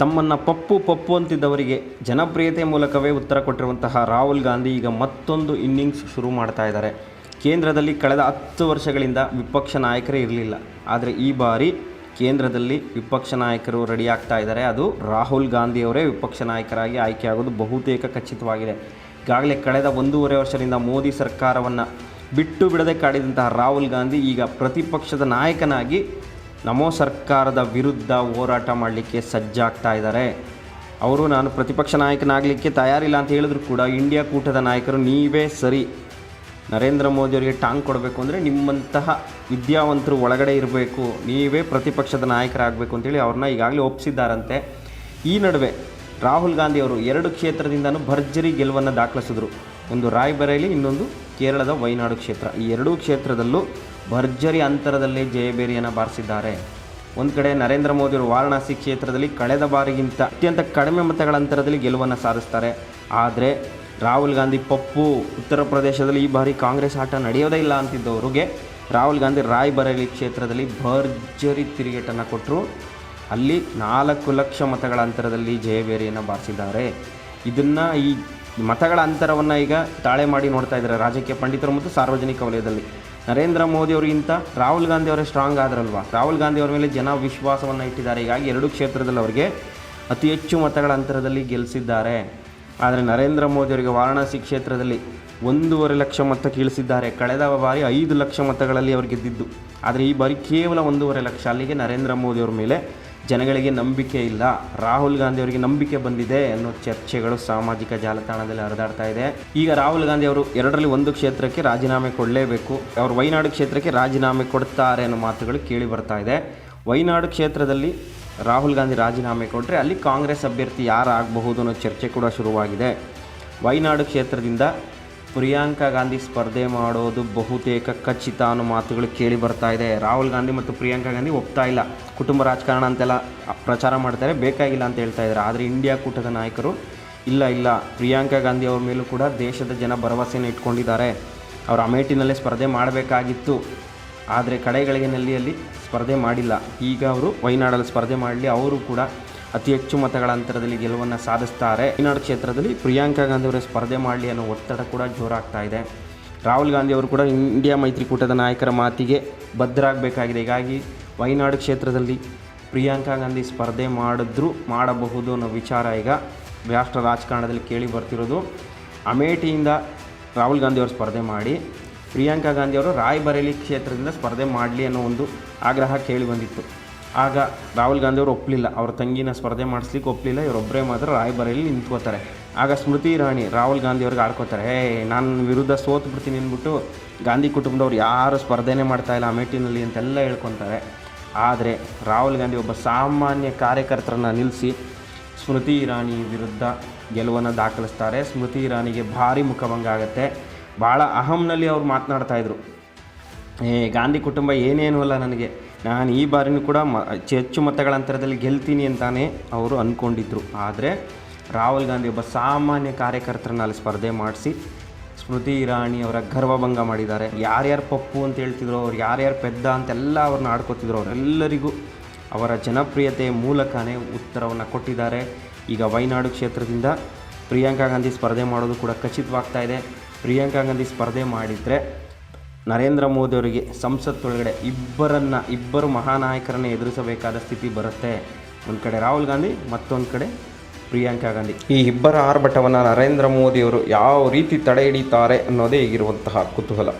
ತಮ್ಮನ್ನು ಪಪ್ಪು ಪಪ್ಪು ಅಂತಿದ್ದವರಿಗೆ ಜನಪ್ರಿಯತೆ ಮೂಲಕವೇ ಉತ್ತರ ಕೊಟ್ಟಿರುವಂತಹ ರಾಹುಲ್ ಗಾಂಧಿ ಈಗ ಮತ್ತೊಂದು ಇನ್ನಿಂಗ್ಸ್ ಶುರು ಮಾಡ್ತಾ ಇದ್ದಾರೆ. ಕೇಂದ್ರದಲ್ಲಿ ಕಳೆದ ಹತ್ತು ವರ್ಷಗಳಿಂದ ವಿಪಕ್ಷ ನಾಯಕರೇ ಇರಲಿಲ್ಲ. ಆದರೆ ಈ ಬಾರಿ ಕೇಂದ್ರದಲ್ಲಿ ವಿಪಕ್ಷ ನಾಯಕರು ರೆಡಿ ಆಗ್ತಾ ಇದ್ದಾರೆ. ಅದು ರಾಹುಲ್ ಗಾಂಧಿಯವರೇ ವಿಪಕ್ಷ ನಾಯಕರಾಗಿ ಆಯ್ಕೆಯಾಗೋದು ಬಹುತೇಕ ಖಚಿತವಾಗಿದೆ. ಈಗಾಗಲೇ ಕಳೆದ ಒಂದೂವರೆ ವರ್ಷದಿಂದ ಮೋದಿ ಸರ್ಕಾರವನ್ನು ಬಿಟ್ಟು ಬಿಡದೆ ಕಾಡಿದಂತಹ ರಾಹುಲ್ ಗಾಂಧಿ ಈಗ ಪ್ರತಿಪಕ್ಷದ ನಾಯಕನಾಗಿ ನಮೋ ಸರ್ಕಾರದ ವಿರುದ್ಧ ಹೋರಾಟ ಮಾಡಲಿಕ್ಕೆ ಸಜ್ಜಾಗ್ತಾ ಇದ್ದಾರೆ. ಅವರು ನಾನು ಪ್ರತಿಪಕ್ಷ ನಾಯಕನಾಗಲಿಕ್ಕೆ ತಯಾರಿಲ್ಲ ಅಂತ ಹೇಳಿದ್ರು ಕೂಡ ಇಂಡಿಯಾ ಕೂಟದ ನಾಯಕರು ನೀವೇ ಸರಿ. ನರೇಂದ್ರ ಮೋದಿಯವರಿಗೆ ಟಾಂಗ್ ಕೊಡಬೇಕು ಅಂದರೆ ನಿಮ್ಮಂತಹ ವಿದ್ಯಾವಂತರು ಒಳಗಡೆ ಇರಬೇಕು. ನೀವೇ ಪ್ರತಿಪಕ್ಷದ ನಾಯಕರಾಗಬೇಕು ಅಂತೇಳಿ ಅವ್ರನ್ನ ಈಗಾಗಲೇ ಒಪ್ಪಿಸಿದ್ದಾರಂತೆ ಈ ನಡುವೆ ರಾಹುಲ್ ಗಾಂಧಿ ಅವರು ಎರಡು ಕ್ಷೇತ್ರದಿಂದನೂ ಭರ್ಜರಿ ಗೆಲುವನ್ನು ದಾಖಲಿಸಿದ್ರು. ಒಂದು ರಾಯ್ಬರೇಲಿ, ಇನ್ನೊಂದು ಕೇರಳದ ವೈನಾಡು ಕ್ಷೇತ್ರ. ಈ ಎರಡೂ ಕ್ಷೇತ್ರದಲ್ಲೂ ಭರ್ಜರಿ ಅಂತರದಲ್ಲಿ ಜಯಬೇರಿಯನ್ನು ಬಾರಿಸಿದ್ದಾರೆ. ಒಂದು ಕಡೆ ನರೇಂದ್ರ ಮೋದಿಯವರು ವಾರಣಾಸಿ ಕ್ಷೇತ್ರದಲ್ಲಿ ಕಳೆದ ಬಾರಿಗಿಂತ ಅತ್ಯಂತ ಕಡಿಮೆ ಮತಗಳ ಅಂತರದಲ್ಲಿ ಗೆಲುವನ್ನು ಸಾಧಿಸ್ತಾರೆ. ಆದರೆ ರಾಹುಲ್ ಗಾಂಧಿ ಪಪ್ಪು ಉತ್ತರ ಪ್ರದೇಶದಲ್ಲಿ ಈ ಬಾರಿ ಕಾಂಗ್ರೆಸ್ ಆಟ ನಡೆಯೋದೇ ಇಲ್ಲ ಅಂತಿದ್ದವರಿಗೆ ರಾಹುಲ್ ಗಾಂಧಿ ರಾಯ್ಬರೇಲಿ ಕ್ಷೇತ್ರದಲ್ಲಿ ಭರ್ಜರಿ ತಿರುಗೇಟನ್ನು ಕೊಟ್ಟರು ಅಲ್ಲಿ ನಾಲ್ಕು ಲಕ್ಷ ಮತಗಳ ಅಂತರದಲ್ಲಿ ಜಯಬೇರಿಯನ್ನು ಬಾರಿಸಿದ್ದಾರೆ. ಇದನ್ನು ಈ ಮತಗಳ ಅಂತರವನ್ನು ಈಗ ತಾಳೆ ಮಾಡಿ ನೋಡ್ತಾ ಇದ್ದಾರೆ ರಾಜಕೀಯ ಪಂಡಿತರು ಮತ್ತು ಸಾರ್ವಜನಿಕ ವಲಯದಲ್ಲಿ. ನರೇಂದ್ರ ಮೋದಿ ಅವರಿಗಿಂತ ರಾಹುಲ್ ಗಾಂಧಿ ಅವರೇ ಸ್ಟ್ರಾಂಗ್ ಆದ್ರಲ್ವಾ? ರಾಹುಲ್ ಗಾಂಧಿ ಅವರ ಮೇಲೆ ಜನ ವಿಶ್ವಾಸವನ್ನು ಇಟ್ಟಿದ್ದಾರೆ. ಹೀಗಾಗಿ ಎರಡು ಕ್ಷೇತ್ರದಲ್ಲಿ ಅವರಿಗೆ ಅತಿ ಹೆಚ್ಚು ಮತಗಳ ಅಂತರದಲ್ಲಿ ಗೆಲ್ಲಿಸಿದ್ದಾರೆ ಆದರೆ ನರೇಂದ್ರ ಮೋದಿ ಅವರಿಗೆ ವಾರಣಾಸಿ ಕ್ಷೇತ್ರದಲ್ಲಿ ಒಂದೂವರೆ ಲಕ್ಷ ಮತ ಕೀಳಿಸಿದ್ದಾರೆ. ಕಳೆದ ಬಾರಿ ಐದು ಲಕ್ಷ ಮತಗಳಲ್ಲಿ ಅವರು ಗೆದ್ದಿದ್ದು. ಆದರೆ ಈ ಬಾರಿ ಕೇವಲ ಒಂದೂವರೆ ಲಕ್ಷ. ಅಲ್ಲಿಗೆ ನರೇಂದ್ರ ಮೋದಿ ಅವರ ಮೇಲೆ ಜನಗಳಿಗೆ ನಂಬಿಕೆ ಇಲ್ಲ. ರಾಹುಲ್ ಗಾಂಧಿ ಅವರಿಗೆ ನಂಬಿಕೆ ಬಂದಿದೆ ಅನ್ನೋ ಚರ್ಚೆಗಳು ಸಾಮಾಜಿಕ ಜಾಲತಾಣದಲ್ಲಿ ಹರಿದಾಡ್ತಾ ಇದೆ. ಈಗ ರಾಹುಲ್ ಗಾಂಧಿ ಅವರು ಎರಡರಲ್ಲಿ ಒಂದು ಕ್ಷೇತ್ರಕ್ಕೆ ರಾಜೀನಾಮೆ ಕೊಡಲೇಬೇಕು. ಅವರು ವೈನಾಡು ಕ್ಷೇತ್ರಕ್ಕೆ ರಾಜೀನಾಮೆ ಕೊಡ್ತಾರೆ ಅನ್ನೋ ಮಾತುಗಳು ಕೇಳಿ ಬರ್ತಾ ಇದೆ. ವೈನಾಡು ಕ್ಷೇತ್ರದಲ್ಲಿ ರಾಹುಲ್ ಗಾಂಧಿ ರಾಜೀನಾಮೆ ಕೊಟ್ಟರೆ ಅಲ್ಲಿ ಕಾಂಗ್ರೆಸ್ ಅಭ್ಯರ್ಥಿ ಯಾರು ಆಗಬಹುದು ಅನ್ನೋ ಚರ್ಚೆ ಕೂಡ ಶುರುವಾಗಿದೆ. ವೈನಾಡು ಕ್ಷೇತ್ರದಿಂದ ಪ್ರಿಯಾಂಕಾ ಗಾಂಧಿ ಸ್ಪರ್ಧೆ ಮಾಡೋದು ಬಹುತೇಕ ಖಚಿತ ಅನ್ನೋ ಮಾತುಗಳು ಕೇಳಿ ಬರ್ತಾ ಇದೆ. ರಾಹುಲ್ ಗಾಂಧಿ ಮತ್ತು ಪ್ರಿಯಾಂಕಾ ಗಾಂಧಿ ಒಪ್ತಾ ಇಲ್ಲ. ಕುಟುಂಬ ರಾಜಕಾರಣ ಅಂತೆಲ್ಲ ಪ್ರಚಾರ ಮಾಡ್ತಾರೆ. ಬೇಕಾಗಿಲ್ಲ ಅಂತ ಹೇಳ್ತಾ ಇದ್ದಾರೆ. ಆದರೆ ಇಂಡಿಯಾ ಕೂಟದ ನಾಯಕರು ಇಲ್ಲ ಇಲ್ಲ. ಪ್ರಿಯಾಂಕಾ ಗಾಂಧಿ ಅವ್ರ ಮೇಲೂ ಕೂಡ ದೇಶದ ಜನ ಭರವಸೆಯನ್ನು ಇಟ್ಕೊಂಡಿದ್ದಾರೆ. ಅವರು ಅಮೇಠಿನಲ್ಲೇ ಸ್ಪರ್ಧೆ ಮಾಡಬೇಕಾಗಿತ್ತು. ಆದರೆ ಕಡೆಗಳಿಗೆ ನಲ್ಲಿಯಲ್ಲಿ ಸ್ಪರ್ಧೆ ಮಾಡಿಲ್ಲ. ಈಗ ಅವರು ವೈನಾಡಲ್ಲಿ ಸ್ಪರ್ಧೆ ಮಾಡಲಿ, ಅವರು ಕೂಡ ಅತಿ ಹೆಚ್ಚು ಮತಗಳ ಅಂತರದಲ್ಲಿ ಗೆಲುವನ್ನು ಸಾಧಿಸ್ತಾರೆ. ಈನಾಡು ಕ್ಷೇತ್ರದಲ್ಲಿ ಪ್ರಿಯಾಂಕಾ ಗಾಂಧಿ ಅವರೇ ಸ್ಪರ್ಧೆ ಮಾಡಲಿ ಅನ್ನೋ ಒತ್ತಡ ಕೂಡ ಜೋರಾಗ್ತಾ ಇದೆ. ರಾಹುಲ್ ಗಾಂಧಿ ಅವರು ಕೂಡ ಇಂಡಿಯಾ ಮೈತ್ರಿಕೂಟದ ನಾಯಕರ ಮಾತಿಗೆ ಬದ್ಧರಾಗಬೇಕಾಗಿದೆ ಹೀಗಾಗಿ ವೈನಾಡು ಕ್ಷೇತ್ರದಲ್ಲಿ ಪ್ರಿಯಾಂಕಾ ಗಾಂಧಿ ಸ್ಪರ್ಧೆ ಮಾಡಿದ್ರು ಮಾಡಬಹುದು ಅನ್ನೋ ವಿಚಾರ ಈಗ ರಾಷ್ಟ್ರ ರಾಜಕಾರಣದಲ್ಲಿ ಕೇಳಿ ಬರ್ತಿರೋದು. ಅಮೇಠಿಯಿಂದ ರಾಹುಲ್ ಗಾಂಧಿ ಅವರು ಸ್ಪರ್ಧೆ ಮಾಡಿ, ಪ್ರಿಯಾಂಕಾ ಗಾಂಧಿ ಅವರು ರಾಯ್ಬರೇಲಿ ಕ್ಷೇತ್ರದಿಂದ ಸ್ಪರ್ಧೆ ಮಾಡಲಿ ಅನ್ನೋ ಒಂದು ಆಗ್ರಹ ಕೇಳಿ ಬಂದಿತ್ತು. ಆಗ ರಾಹುಲ್ ಗಾಂಧಿ ಅವರು ಒಪ್ಪಲಿಲ್ಲ ಅವ್ರ ತಂಗಿನ ಸ್ಪರ್ಧೆ ಮಾಡಿಸ್ಲಿಕ್ಕೆ ಒಪ್ಪಲಿಲ್ಲ ಇವರೊಬ್ಬರೇ ಮಾತ್ರ ರಾಯಬರೇಲಿ ನಿಂತ್ಕೋತಾರೆ. ಆಗ ಸ್ಮೃತಿ ಇರಾಣಿ ರಾಹುಲ್ ಗಾಂಧಿ ಅವ್ರಿಗೆ ಆಡ್ಕೋತಾರೆ. ಏ ನಾನು ವಿರುದ್ಧ ಸೋತು ಬಿಡ್ತೀನಿ ಅಂದ್ಬಿಟ್ಟು ಗಾಂಧಿ ಕುಟುಂಬದವ್ರು ಯಾರು ಸ್ಪರ್ಧೆನೇ ಮಾಡ್ತಾ ಇಲ್ಲ ಅಮೇಠಿನಲ್ಲಿ ಅಂತೆಲ್ಲ ಹೇಳ್ಕೊತಾರೆ. ಆದರೆ ರಾಹುಲ್ ಗಾಂಧಿ ಒಬ್ಬ ಸಾಮಾನ್ಯ ಕಾರ್ಯಕರ್ತರನ್ನು ನಿಲ್ಲಿಸಿ ಸ್ಮೃತಿ ಇರಾನಿ ವಿರುದ್ಧ ಗೆಲುವನ್ನು ದಾಖಲಿಸ್ತಾರೆ. ಸ್ಮೃತಿ ಇರಾನಿಗೆ ಭಾರಿ ಮುಖಭಂಗ ಆಗುತ್ತೆ. ಭಾಳ ಅಹಂನಲ್ಲಿ ಅವ್ರು ಮಾತನಾಡ್ತಾಯಿದ್ರು ಏ, ಗಾಂಧಿ ಕುಟುಂಬ ಏನೇನು ಅಲ್ಲ ನನಗೆ. ನಾನು ಈ ಬಾರಿನೂ ಕೂಡ ಮ ಹೆಚ್ಚು ಮತಗಳ ಅಂತರದಲ್ಲಿ ಗೆಲ್ತೀನಿ ಅಂತಾನೆ ಅವರು ಅಂದ್ಕೊಂಡಿದ್ದರು ಆದರೆ ರಾಹುಲ್ ಗಾಂಧಿ ಒಬ್ಬ ಸಾಮಾನ್ಯ ಕಾರ್ಯಕರ್ತರನ್ನ ಅಲ್ಲಿ ಸ್ಪರ್ಧೆ ಮಾಡಿಸಿ ಸ್ಮೃತಿ ಇರಾಣಿ ಅವರ ಗರ್ವಭಂಗ ಮಾಡಿದ್ದಾರೆ. ಯಾರ್ಯಾರು ಪಪ್ಪು ಅಂತ ಹೇಳ್ತಿದ್ರು, ಅವ್ರು ಯಾರ್ಯಾರು ಪೆದ್ದ ಅಂತೆಲ್ಲ ಅವ್ರನ್ನ ಆಡ್ಕೋತಿದ್ರು. ಅವರೆಲ್ಲರಿಗೂ ಅವರ ಜನಪ್ರಿಯತೆ ಮೂಲಕನೇ ಉತ್ತರವನ್ನು ಕೊಟ್ಟಿದ್ದಾರೆ. ಈಗ ವೈನಾಡು ಕ್ಷೇತ್ರದಿಂದ ಪ್ರಿಯಾಂಕಾ ಗಾಂಧಿ ಸ್ಪರ್ಧೆ ಮಾಡೋದು ಕೂಡ ಖಚಿತವಾಗ್ತಾ ಇದೆ. ಪ್ರಿಯಾಂಕಾ ಗಾಂಧಿ ಸ್ಪರ್ಧೆ ಮಾಡಿದರೆ ನರೇಂದ್ರ ಮೋದಿ ಅವರಿಗೆ ಸಂಸತ್ತೊಳಗಡೆ ಇಬ್ಬರನ್ನು, ಇಬ್ಬರು ಮಹಾನಾಯಕರನ್ನು ಎದುರಿಸಬೇಕಾದ ಸ್ಥಿತಿ ಬರುತ್ತೆ. ಒಂದು ಕಡೆ ರಾಹುಲ್ ಗಾಂಧಿ, ಮತ್ತೊಂದು ಕಡೆ ಪ್ರಿಯಾಂಕಾ ಗಾಂಧಿ. ಈ ಇಬ್ಬರ ಆರ್ಭಟವನ್ನು ನರೇಂದ್ರ ಮೋದಿಯವರು ಯಾವ ರೀತಿ ತಡೆ ಹಿಡಿತಾರೆ ಅನ್ನೋದೇ ಈಗಿರುವಂತಹ ಕುತೂಹಲ.